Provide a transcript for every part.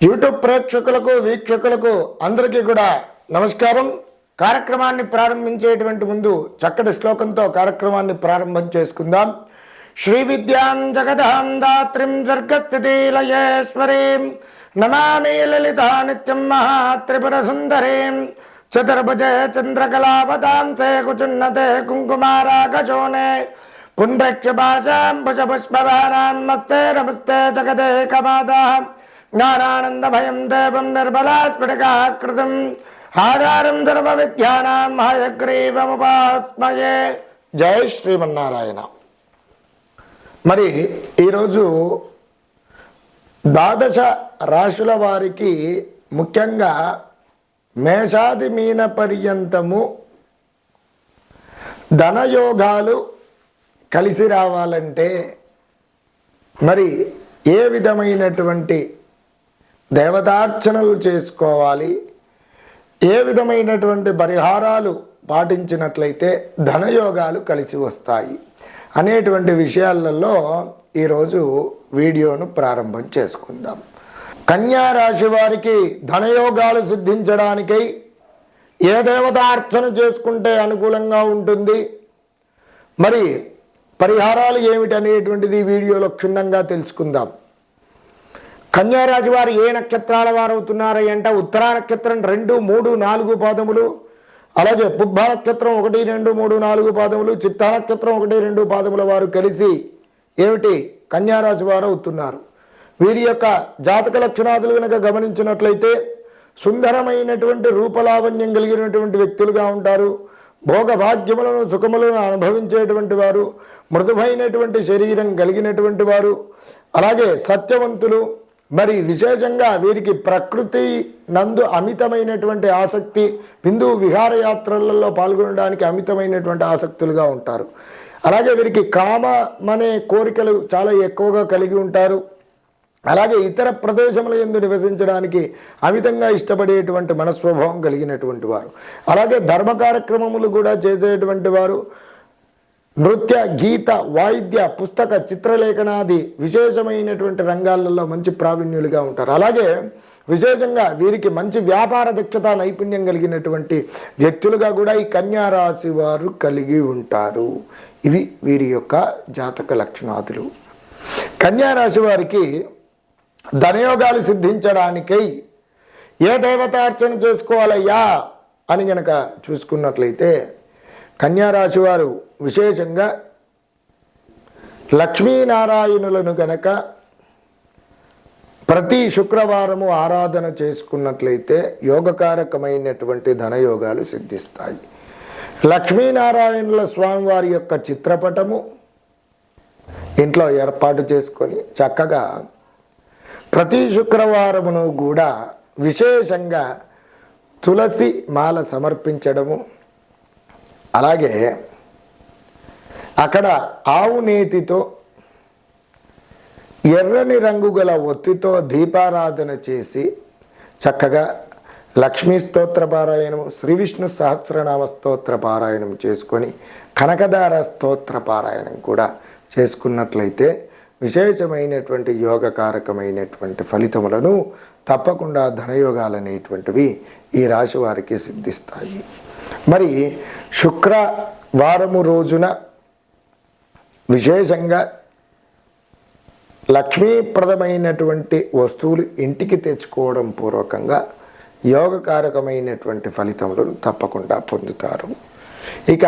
YouTube ప్రేక్షకులకు వీక్షకులకు అందరికీ కూడా నమస్కారం. కార్యక్రమాన్ని ప్రారంభించేటువంటి ముందు చక్కటి శ్లోకంతో కార్యక్రమాన్ని ప్రారంభం చేసుకుందాం. శ్రీ విద్యాం జగదాం దాత్రిం స్వర్గస్థితి లయేశ్వరీం నమామి లలితా నిత్యం మహాత్రిపుర సుందరీం చతుర్భుజ చంద్రకళాపదాం సే కుచున్నతే కుంకుమారాగశోనే పుండ్రక్షపాశాం భుజపుష్పవానాం మస్తే నమస్తే జగదే కమాదాం జ్ఞానానందభయం దేవం నిర్మలాస్ఫటికాకృతం ఆధారం ధర్మ విద్యానాం హయగ్రీవముపాస్మయే జై శ్రీమన్నారాయణ మరి ఈరోజు ద్వాదశ రాశుల వారికి ముఖ్యంగా మేషాది మీన పర్యంతము ధనయోగాలు కలిసి రావాలంటే మరి ఏ విధమైనటువంటి దేవతార్చనలు చేసుకోవాలి. ఏ విధమైనటువంటి పరిహారాలు పాటించినట్లయితే ధనయోగాలు కలిసి వస్తాయి. అనేటువంటి విషయాలలో ఈరోజు వీడియోను ప్రారంభం చేసుకుందాం. కన్యా రాశి వారికి ధనయోగాలు సిద్ధించడానికై ఏ దేవతార్చన చేసుకుంటే అనుకూలంగా ఉంటుంది? మరి పరిహారాలు ఏమిటి అనేటువంటిది వీడియోలో క్షుణ్ణంగా తెలుసుకుందాం. కన్యారాశి వారు ఏ నక్షత్రాల వారు అవుతున్నారు అంటే ఉత్తరా నక్షత్రం రెండు మూడు నాలుగు పాదములు అలాగే పుబ్బ నక్షత్రం ఒకటి రెండు మూడు నాలుగు పాదములు చిత్తా నక్షత్రం ఒకటి రెండు పాదముల వారు కలిసి ఏమిటి? కన్యారాశి వారు అవుతున్నారు. వీరి యొక్క జాతక లక్షణాదులు కనుక గమనించినట్లయితే సుందరమైనటువంటి రూపలావణ్యం కలిగినటువంటి వ్యక్తులుగా ఉంటారు. భోగభాగ్యములను సుఖములను అనుభవించేటువంటి వారు మృదువైనటువంటి శరీరం కలిగినటువంటి వారు అలాగే సత్యవంతులు మరి విశేషంగా వీరికి ప్రకృతి నందు అమితమైనటువంటి ఆసక్తి హిందూ విహారయాత్రలలో పాల్గొనడానికి అమితమైనటువంటి ఆసక్తులుగా ఉంటారు. అలాగే వీరికి కామమనే కోరికలు చాలా ఎక్కువగా కలిగి ఉంటారు. అలాగే ఇతర ప్రదేశముల ఎందు నివసించడానికి అమితంగా ఇష్టపడేటువంటి మనస్వభావం కలిగినటువంటి వారు. అలాగే ధర్మ కార్యక్రమములు కూడా చేసేటువంటి వారు. నృత్య గీత వాయిద్య పుస్తక చిత్రలేఖనాది విశేషమైనటువంటి రంగాలలో మంచి ప్రావీణ్యులుగా ఉంటారు. అలాగే విశేషంగా వీరికి మంచి వ్యాపార దక్షత నైపుణ్యం కలిగినటువంటి వ్యక్తులుగా కూడా ఈ కన్యారాశి వారు కలిగి ఉంటారు. ఇవి వీరి యొక్క జాతక లక్షణాదులు. కన్యారాశి వారికి ధనయోగాలు సిద్ధించడానికై ఏ దేవతార్చన చేసుకోవాలయ్యా అని గనక చూసుకున్నట్లయితే కన్యారాశి వారు విశేషంగా లక్ష్మీనారాయణులను గనక ప్రతి శుక్రవారము ఆరాధన చేసుకున్నట్లయితే యోగకారకమైనటువంటి ధనయోగాలు సిద్ధిస్తాయి. లక్ష్మీనారాయణుల స్వామివారి యొక్క చిత్రపటము ఇంట్లో ఏర్పాటు చేసుకొని చక్కగా ప్రతి శుక్రవారమును కూడా విశేషంగా తులసి మాల సమర్పించడము. అలాగే అక్కడ ఆవు నేతితో ఎర్రని రంగు గల ఒత్తితో దీపారాధన చేసి చక్కగా లక్ష్మీ స్తోత్ర పారాయణము శ్రీ విష్ణు సహస్రనామ స్తోత్ర పారాయణం చేసుకొని కనకదార స్తోత్ర పారాయణం కూడా చేసుకున్నట్లయితే విశేషమైనటువంటి యోగకారకమైనటువంటి ఫలితములను తప్పకుండా ధనయోగాలు అనేటువంటివి ఈ రాశి వారికి సిద్ధిస్తాయి. మరి శుక్రవారము రోజున విశేషంగా లక్ష్మీప్రదమైనటువంటి వస్తువులు ఇంటికి తెచ్చుకోవడం పూర్వకంగా యోగకారకమైనటువంటి ఫలితములను తప్పకుండా పొందుతారు. ఇక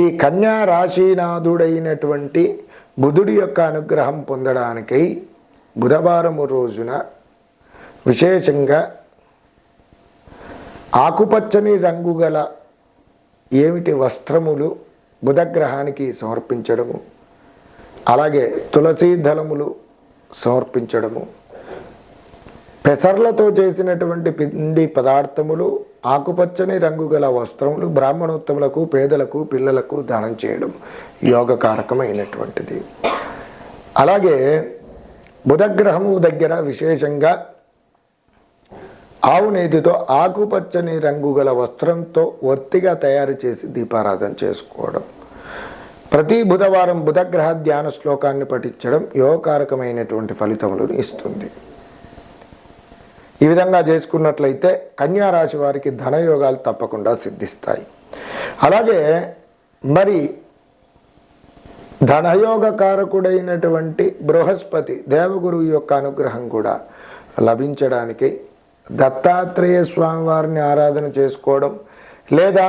ఈ కన్యా రాశీనాథుడైనటువంటి బుధుడి యొక్క అనుగ్రహం పొందడానికై బుధవారము రోజున విశేషంగా ఆకుపచ్చని రంగు గల ఏమిటి వస్త్రములు బుధగ్రహానికి సమర్పించడము అలాగే తులసీ దళములు సమర్పించడము పెసర్లతో చేసినటువంటి పిండి పదార్థములు ఆకుపచ్చని రంగు గల వస్త్రములు బ్రాహ్మణోత్తములకు పేదలకు పిల్లలకు దానం చేయడం యోగకారకమైనటువంటిది. అలాగే బుధగ్రహము దగ్గర విశేషంగా ఆవు నేతితో ఆకుపచ్చని రంగు గల వస్త్రంతో ఒత్తిగా తయారు చేసి దీపారాధన చేసుకోవడం. ప్రతి బుధవారం బుధగ్రహ ధ్యాన శ్లోకాన్ని పఠించడం యోగకారకమైనటువంటి ఫలితములను ఇస్తుంది. ఈ విధంగా చేసుకున్నట్లయితే కన్యారాశి వారికి ధనయోగాలు తప్పకుండా సిద్ధిస్తాయి. అలాగే మరి ధనయోగ కారకుడైనటువంటి బృహస్పతి దేవగురువు యొక్క అనుగ్రహం కూడా లభించడానికి దత్తాత్రేయ స్వామివారిని ఆరాధన చేసుకోవడం లేదా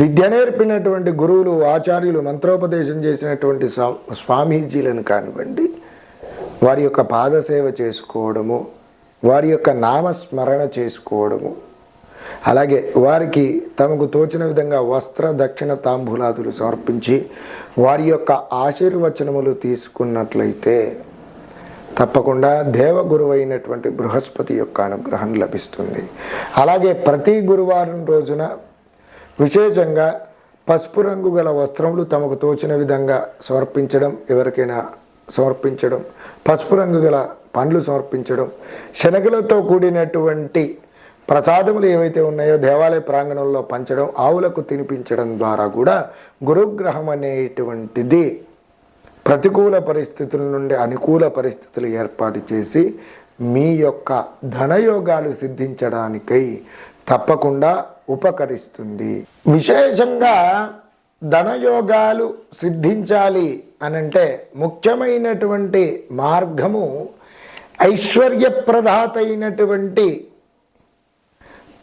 విద్య నేర్పినటువంటి గురువులు ఆచార్యులు మంత్రోపదేశం చేసినటువంటి స్వా- స్వామీజీలను కానివ్వండి వారి యొక్క పాదసేవ చేసుకోవడము వారి యొక్క నామస్మరణ చేసుకోవడము అలాగే వారికి తమకు తోచిన విధంగా వస్త్ర దక్షిణ తాంబూలాదులు సమర్పించి వారి యొక్క ఆశీర్వచనములు తీసుకున్నట్లయితే తప్పకుండా దేవ గురువైనటువంటి బృహస్పతి యొక్క అనుగ్రహం లభిస్తుంది. అలాగే ప్రతి గురువారం రోజున విశేషంగా పసుపు రంగు గల వస్త్రములు తమకు తోచిన విధంగా సమర్పించడం ఎవరికైనా సమర్పించడం పసుపు రంగు గల పండ్లు సమర్పించడం శనగలతో కూడినటువంటి ప్రసాదములు ఏవైతే ఉన్నాయో దేవాలయ ప్రాంగణంలో పంచడం ఆవులకు తినిపించడం ద్వారా కూడా గురుగ్రహం అనేటువంటిది ప్రతికూల పరిస్థితుల నుండి అనుకూల పరిస్థితులు ఏర్పాటు చేసి మీ యొక్క ధనయోగాలు సిద్ధించడానికై తప్పకుండా ఉపకరిస్తుంది. విశేషంగా ధనయోగాలు సిద్ధించాలి అనంటే ముఖ్యమైనటువంటి మార్గము ఐశ్వర్యప్రదాత అయినటువంటి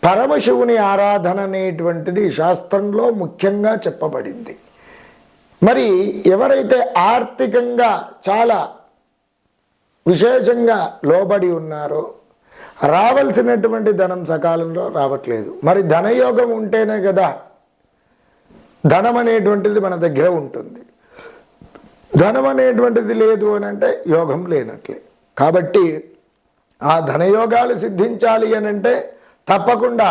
పరమశివుని ఆరాధన అనేటువంటిది శాస్త్రంలో ముఖ్యంగా చెప్పబడింది. మరి ఎవరైతే ఆర్థికంగా చాలా విశేషంగా లోబడి ఉన్నారో రావాల్సినటువంటి ధనం సకాలంలో రావట్లేదు. మరి ధనయోగం ఉంటేనే కదా ధనం అనేటువంటిది మన దగ్గర ఉంటుంది. ధనం అనేటువంటిది లేదు అని అంటే యోగం లేనట్లే. కాబట్టి ఆ ధనయోగాలు సిద్ధించాలి అని అంటే తప్పకుండా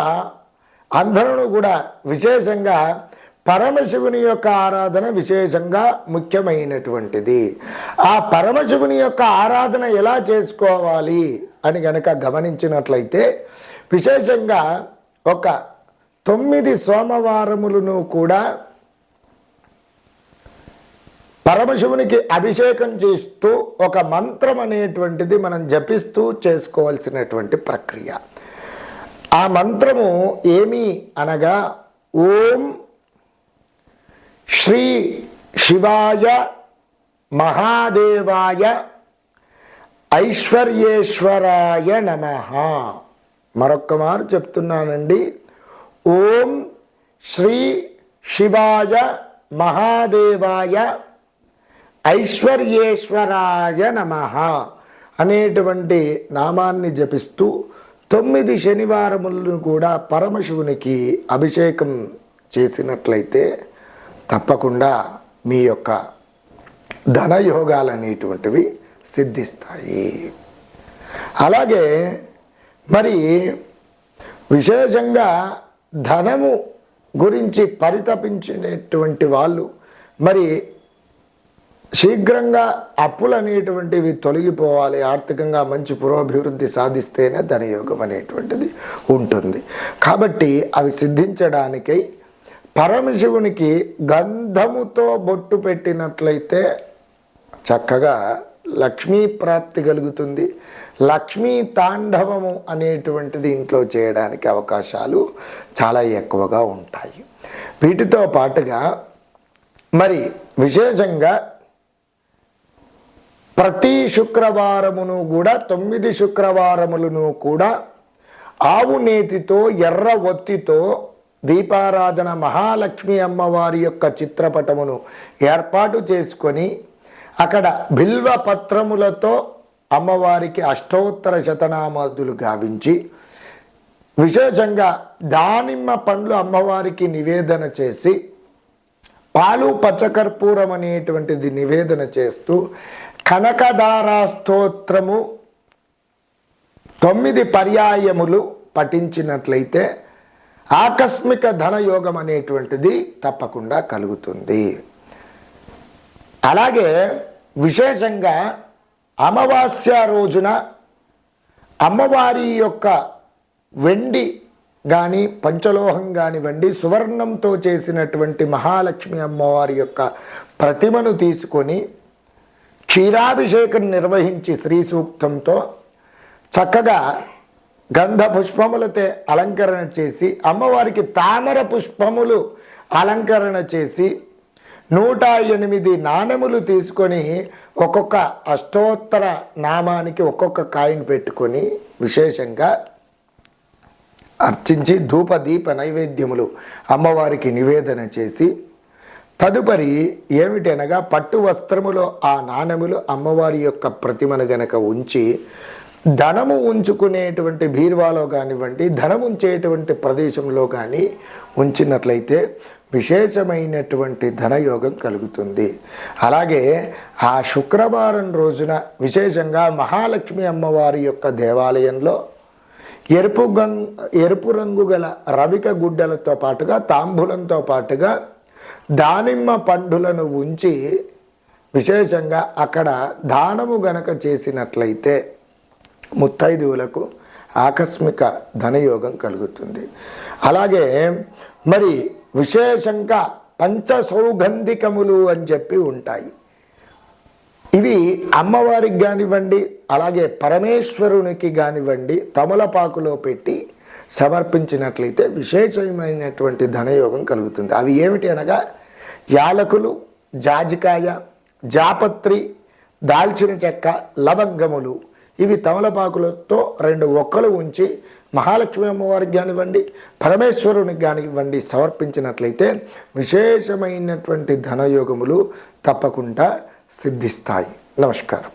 అందరూ కూడా విశేషంగా పరమశివుని యొక్క ఆరాధన విశేషంగా ముఖ్యమైనటువంటిది. ఆ పరమశివుని యొక్క ఆరాధన ఎలా చేసుకోవాలి అని గనక గమనించినట్లయితే విశేషంగా ఒక తొమ్మిది సోమవారములను కూడా పరమశివునికి అభిషేకం చేస్తూ ఒక మంత్రం అనేటువంటిది మనం జపిస్తూ చేసుకోవాల్సినటువంటి ప్రక్రియ. ఆ మంత్రము ఏమి అనగా ఓం శ్రీ శివాయ మహాదేవాయ ఐశ్వర్యేశ్వరాయ నమ. మరొక్క మారు చెప్తున్నానండి. ఓం శ్రీ శివాయ మహాదేవాయ ఐశ్వర్యేశ్వరాయ నమ అనేటువంటి నామాన్ని జపిస్తూ తొమ్మిది శనివారములను కూడా పరమశివునికి అభిషేకం చేసినట్లయితే తప్పకుండా మీ యొక్క ధనయోగాలు అనేటువంటివి సిద్ధిస్తాయి. అలాగే మరి విశేషంగా ధనము గురించి పరితపించినటువంటి వాళ్ళు మరి శీఘ్రంగా అప్పులు అనేటువంటివి తొలగిపోవాలి ఆర్థికంగా మంచి పురోభివృద్ధి సాధిస్తేనే ధనయోగం అనేటువంటిది ఉంటుంది. కాబట్టి అవి సిద్ధించడానికై పరమశివునికి గంధముతో బొట్టు పెట్టినట్లయితే చక్కగా లక్ష్మీ ప్రాప్తి కలుగుతుంది. లక్ష్మీ తాండవము అనేటువంటిది ఇంట్లో చేయడానికి అవకాశాలు చాలా ఎక్కువగా ఉంటాయి. వీటితో పాటుగా మరి విశేషంగా ప్రతి శుక్రవారమును కూడా తొమ్మిది శుక్రవారములను కూడా ఆవు నేతితో ఎర్ర ఒత్తితో దీపారాధన మహాలక్ష్మి అమ్మవారి యొక్క చిత్రపటమును ఏర్పాటు చేసుకొని అక్కడ బిల్వ పత్రములతో అమ్మవారికి అష్టోత్తర శతనామాదులు గావించి విశేషంగా దానిమ్మ పండ్లు అమ్మవారికి నివేదన చేసి పాలు పచ్చకర్పూరం అనేటువంటిది నివేదన చేస్తూ కనకదారా స్తోత్రము తొమ్మిది పర్యాయములు పఠించినట్లయితే ఆకస్మిక ధనయోగం అనేటువంటిది తప్పకుండా కలుగుతుంది. అలాగే విశేషంగా అమావాస్య రోజున అమ్మవారి యొక్క వెండి కానీ పంచలోహం కానివ్వండి సువర్ణంతో చేసినటువంటి మహాలక్ష్మి అమ్మవారి యొక్క ప్రతిమను తీసుకొని క్షీరాభిషేకం నిర్వహించి శ్రీ సూక్తంతో చక్కగా గంధ పుష్పములతో అలంకరణ చేసి అమ్మవారికి తామర పుష్పములు అలంకరణ చేసి నూట ఎనిమిది నాణెములు తీసుకొని ఒక్కొక్క అష్టోత్తర నామానికి ఒక్కొక్క కాయిన్ పెట్టుకొని విశేషంగా అర్చించి ధూప దీప నైవేద్యములు అమ్మవారికి నివేదన చేసి తదుపరి ఏమిటనగా పట్టు వస్త్రములో ఆ నాణెములు అమ్మవారి యొక్క ప్రతిమను గనక ఉంచి ధనము ఉంచుకునేటువంటి బీరువాలో కానివ్వండి ధనం ఉంచేటువంటి ప్రదేశంలో కానీ ఉంచినట్లయితే విశేషమైనటువంటి ధనయోగం కలుగుతుంది. అలాగే ఆ శుక్రవారం రోజున విశేషంగా మహాలక్ష్మి అమ్మవారి యొక్క దేవాలయంలో ఎరుపు గం ఎరుపు రంగు గల రవిక గుడ్డలతో పాటుగా తాంబూలంతో పాటుగా దానిమ్మ పండులను ఉంచి విశేషంగా అక్కడ దానము గనక చేసినట్లయితే ముత్తైదువులకు ఆకస్మిక ధనయోగం కలుగుతుంది. అలాగే మరి విశేషంగా పంచ సౌగంధికములు అని చెప్పి ఉంటాయి. ఇవి అమ్మవారికి కానివ్వండి అలాగే పరమేశ్వరునికి కానివ్వండి తమలపాకులో పెట్టి సమర్పించినట్లయితే విశేషమైనటువంటి ధనయోగం కలుగుతుంది. అవి ఏమిటి అనగా యాలకులు జాజికాయ జాపత్రి దాల్చిన చెక్క లవంగములు ఇవి తమలపాకులతో రెండు ఒక్కలు ఉంచి మహాలక్ష్మి అమ్మవారికి కానివ్వండి పరమేశ్వరునికి కానివ్వండి సమర్పించినట్లయితే విశేషమైనటువంటి ధనయోగములు తప్పకుండా సిద్ధిస్తాయి. నమస్కారం.